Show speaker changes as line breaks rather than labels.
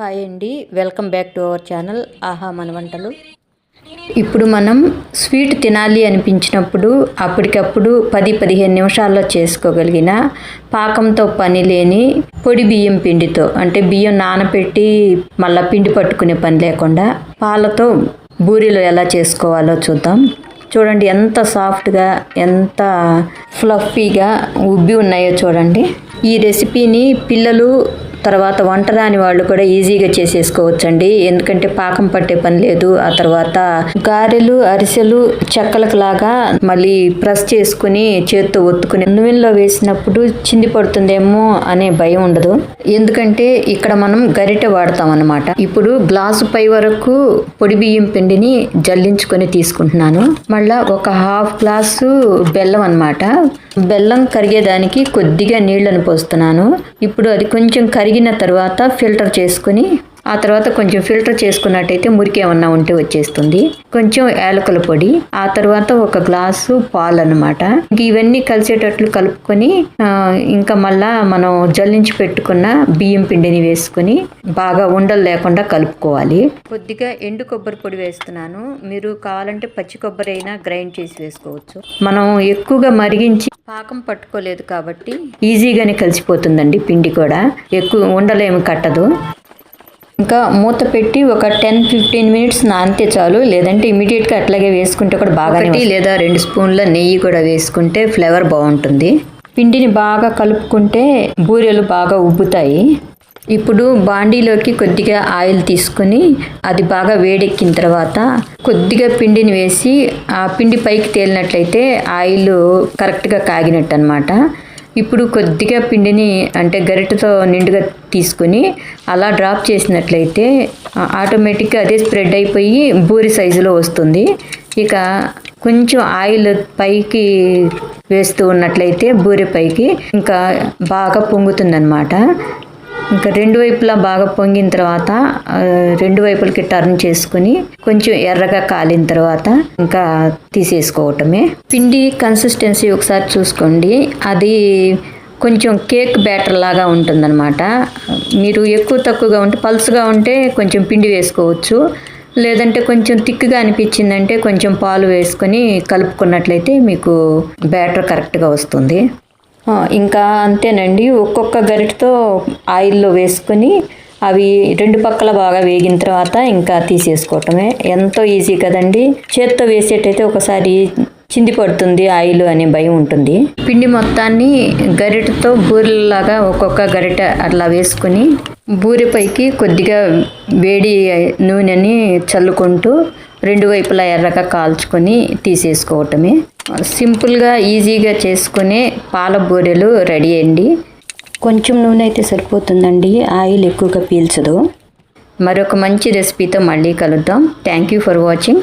Hi అండి. Welcome back to our channel Aaha Mana Vantalu. ఇప్పుడు మనం స్వీట్ తినాలి అనిపించినప్పుడు అప్పటికప్పుడు పది పదిహేను నిమిషాల్లో చేసుకోగలిగిన పాకంతో పని లేని పొడి బియ్యం పిండితో అంటే బియ్యం నానబెట్టి మళ్ళీ పిండి పట్టుకునే పని లేకుండా పాలతో బూరీలు ఎలా చేసుకోవాలో చూద్దాం. చూడండి ఎంత సాఫ్ట్గా ఎంత ఫ్లఫీగా ఉబ్బి ఉన్నాయో చూడండి. ఈ రెసిపీని పిల్లలు తర్వాత వంట రాని వాళ్ళు కూడా ఈజీగా చేసేసుకోవచ్చండి. ఎందుకంటే పాకం పట్టే పని లేదు. ఆ తర్వాత గారెలు అరిసెలు చెక్కలకు లాగా మళ్ళీ ప్రెస్ చేసుకుని చేత్తో ఒత్తుకుని నూనెలో వేసినప్పుడు చింది పడుతుందేమో అనే భయం ఉండదు. ఎందుకంటే ఇక్కడ మనం గరిటె వాడతాం అన్నమాట ఇప్పుడు గ్లాసు పై వరకు పొడి బియ్యం పిండిని జల్లించుకొని తీసుకుంటున్నాను. మళ్ళా ఒక హాఫ్ గ్లాసు బెల్లం అన్నమాట. బెల్లం కరిగేదానికి కొద్దిగా నీళ్ళను పోస్తున్నాను. ఇప్పుడు అది కొంచెం కరిగిన తర్వాత ఫిల్టర్ చేసుకుని ఆ తర్వాత కొంచెం ఫిల్టర్ చేసుకున్నట్టయితే మురికి ఏమన్నా ఉంటే వచ్చేస్తుంది. కొంచెం యాలకుల పొడి ఆ తర్వాత ఒక గ్లాసు పాలు అనమాట ఇవన్నీ కలిసేటట్లు కలుపుకొని ఇంకా మళ్ళా మనం జల్లించి పెట్టుకున్న బియ్యం పిండిని వేసుకుని బాగా ఉండలు లేకుండా కలుపుకోవాలి. కొద్దిగా ఎండు కొబ్బరి పొడి వేస్తున్నాను. మీరు కావాలంటే పచ్చి కొబ్బరి అయినా గ్రైండ్ చేసి వేసుకోవచ్చు. మనం ఎక్కువగా మరిగించి పాకం పట్టుకోలేదు కాబట్టి ఈజీగానే కలిసిపోతుందండి పిండి కూడా. ఎక్కువ ఉండలేమి కట్టదు. ఇంకా మూత పెట్టి ఒక టెన్ ఫిఫ్టీన్ మినిట్స్ నానితే చాలు లేదంటే ఇమీడియట్గా అట్లాగే వేసుకుంటే కూడా బాగా లేదా రెండు స్పూన్ల నెయ్యి కూడా వేసుకుంటే ఫ్లేవర్ బాగుంటుంది. పిండిని బాగా కలుపుకుంటే బూరెలు బాగా ఉబ్బుతాయి. ఇప్పుడు బాండీలోకి కొద్దిగా ఆయిల్ తీసుకుని అది బాగా వేడెక్కిన తర్వాత కొద్దిగా పిండిని వేసి ఆ పిండి పైకి తేలినట్లయితే ఆయిల్ కరెక్ట్గా కాగినట్టు అనమాట ఇప్పుడు కొద్దిగా పిండిని అంటే గరిటెతో నిండుగా తీసుకొని అలా డ్రాప్ చేసినట్లయితే ఆటోమేటిక్గా అదే స్ప్రెడ్ అయిపోయి బూరి సైజులో వస్తుంది. ఇక కొంచెం ఆయిల్ పైకి వేస్తూ ఉన్నట్లయితే బూరె పైకి ఇంకా బాగా పొంగుతుందన్నమాట. ఇంకా రెండు వైపులా బాగా పొంగిన తర్వాత రెండు వైపులకి టర్న్ చేసుకుని కొంచెం ఎర్రగా కాలిన తర్వాత ఇంకా తీసేసుకోవటమే. పిండి కన్సిస్టెన్సీ ఒకసారి చూసుకోండి. అది కొంచెం కేక్ బ్యాటర్ లాగా ఉంటుందన్నమాట. మీరు ఎక్కువ తక్కువగా ఉంటే పల్స్గా ఉంటే కొంచెం పిండి వేసుకోవచ్చు. లేదంటే కొంచెం థిక్గా అనిపించిందంటే కొంచెం పాలు వేసుకొని కలుపుకున్నట్లయితే మీకు బ్యాటర్ కరెక్ట్గా వస్తుంది. ఇంకా అంతేనండి. ఒక్కొక్క గరిటతో ఆయిల్లో వేసుకొని అవి రెండు పక్కల బాగా వేగిన తర్వాత ఇంకా తీసేసుకోవటమే. ఎంతో ఈజీ కదండి. చేత్తో వేసేటైతే ఒకసారి చింది పడుతుంది ఆయిల్ అనే భయం ఉంటుంది. పిండి మొత్తాన్ని గరిటతో బూరెలాగా ఒక్కొక్క గరిట అట్లా వేసుకుని బూరెపైకి కొద్దిగా వేడి నూనెని చల్లుకుంటూ రెండు వైపులా ఎర్రగా కాల్చుకొని తీసేసుకోవటమే. సింపుల్గా ఈజీగా చేసుకునే పాల బూరెలు రెడీ అండి. కొంచెం నూనె అయితే సరిపోతుందండి. ఆయిల్ ఎక్కువగా పీల్చదు. మరొక మంచి రెసిపీతో మళ్ళీ కలుద్దాం. Thank you for watching.